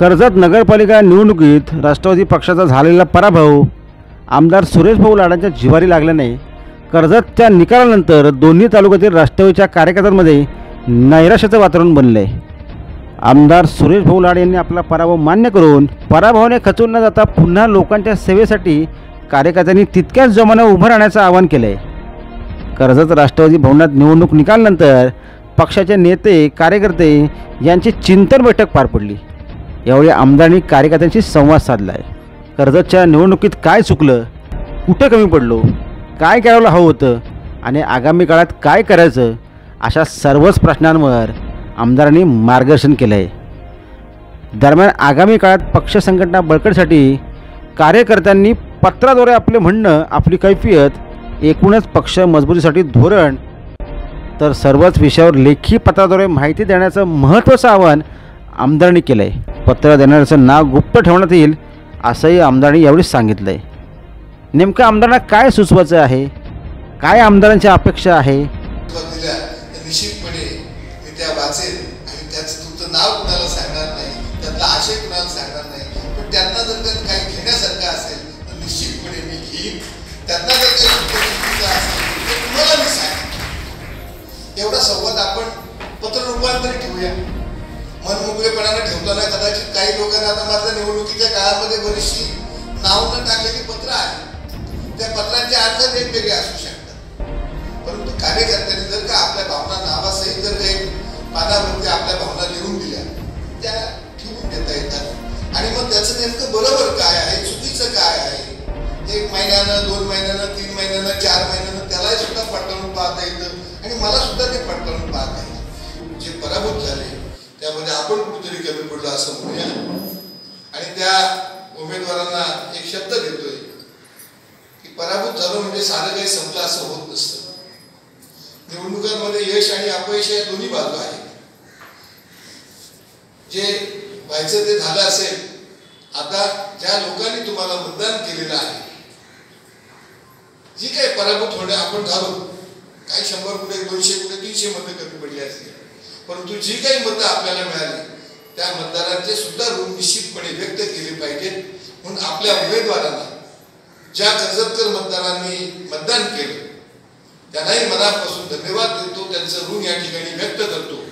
कर्जत नगरपालिका निवडणुकीत राष्ट्रवादी पक्षाचा झालेला पराभव आमदार सुरेश भाऊ लाडांच्या जिवारी लागल्याने कर्जतच्या निकालानंतर दोन्ही तालुक्यातील राष्ट्रवादीच्या कार्यकर्त्यांमध्ये नैराश्याचं वातावरण बनलं. आहे आमदार सुरेश भाऊ लाड यांनी आपला पराभव मान्य करून पराभवाने खचून न जाता पुन्हा लोकांच्या सेवेसाठी कार्यकर्त्यांनी तितक्याच जोमानं उभं राहण्याचं आवाहन केलं आहे कर्जत राष्ट्रवादी भवनात निवडणूक निकालानंतर पक्षाचे नेते कार्यकर्ते यांची चिंतन बैठक पार पडली. यावेळी आमदारांनी कार्यकर्त्यांशी संवाद साधला आहे कर्जतच्या निवडणुकीत काय चुकलं? कुठं कमी पडलो? काय करायला हवं होतं? आणि आगामी काळात काय करायचं? अशा सर्वच प्रश्नांवर आमदारांनी मार्गदर्शन केलं आहे दरम्यान आगामी काळात पक्ष संघटना बळकटीसाठी कार्यकर्त्यांनी पत्राद्वारे आपले म्हणणं आपली कैफियत एकूणच पक्ष मजबूतीसाठी धोरण तर सर्वच विषयावर लेखी पत्राद्वारे माहिती देण्याचं महत्त्वाचं आवाहन आमदारांनी केलं आहे पत्र देणाऱ्याचं नाव गुप्त ठेवण्यात येईल असंही आमदारांनी यावेळी सांगितलं आहे नेमकं आमदारांना काय सुचवायचं आहे? काय आमदारांची अपेक्षा आहे? निश्चितपणे त्या आणि त्याचं तुमचं नाव कुणाला सांगणार नाही त्यातला आशय कुणाला सांगणार नाही. पण त्यांना जर त्यात काही घेण्यासारखं असेल तर निश्चितपणे मी घेईन. त्यांना जर काही असेल तर मी सांगेन एवढा संवाद आपण मनमोकळेपणाने ठेवताना कदाचित काही लोकांना आता माझ्या निवडणुकीच्या काळामध्ये बरीचशी नाव न टाकलेली पत्र आहे त्या पत्रांचे अर्थ वेगवेगळे असू शकतात. परंतु कार्यकर्त्यांनी जर का आपल्या भावना नावासहित जर काही पानावरती आपल्या भावना लिहून दिल्या त्या ठेवून देता येतात. आणि मग त्याचं नेमकं बरोबर काय आहे चुकीचं काय आहे? एक महिन्यानं दोन महिन्यानं तीन महिन्यानं चार महिन्यानं त्यालाही सुद्धा पडताळून पाहता येतं. आणि मला सुद्धा ते पडताळून पाहता येतं. त्यामध्ये आपण कुठेतरी कमी पडलो असं म्हणूया. आणि त्या उमेदवारांना एक शब्द देतोय की पराभूत झालो म्हणजे सारं काही संपलं असं होत नसतं. निवडणुकांमध्ये यश आणि अपयश या दोन्ही बाजू आहेत. जे व्हायचं ते झालं असेल आता ज्या लोकांनी तुम्हाला मतदान केलेलं आहे जी काही पराभूत होणे आपण झालो काही शंभर कुठे दोनशे कुठे तीनशे मतं कमी पडली असतील. परंतु जी काही मतं आपल्याला मिळाली त्या मतदारांचे सुद्धा ऋण निश्चितपणे व्यक्त केले पाहिजेत म्हणून आपल्या उमेदवारांना ज्या कर्जतकर मतदारांनी मतदान केलं त्यांनाही मनापासून धन्यवाद देतो त्यांचं ऋण या ठिकाणी व्यक्त करतो.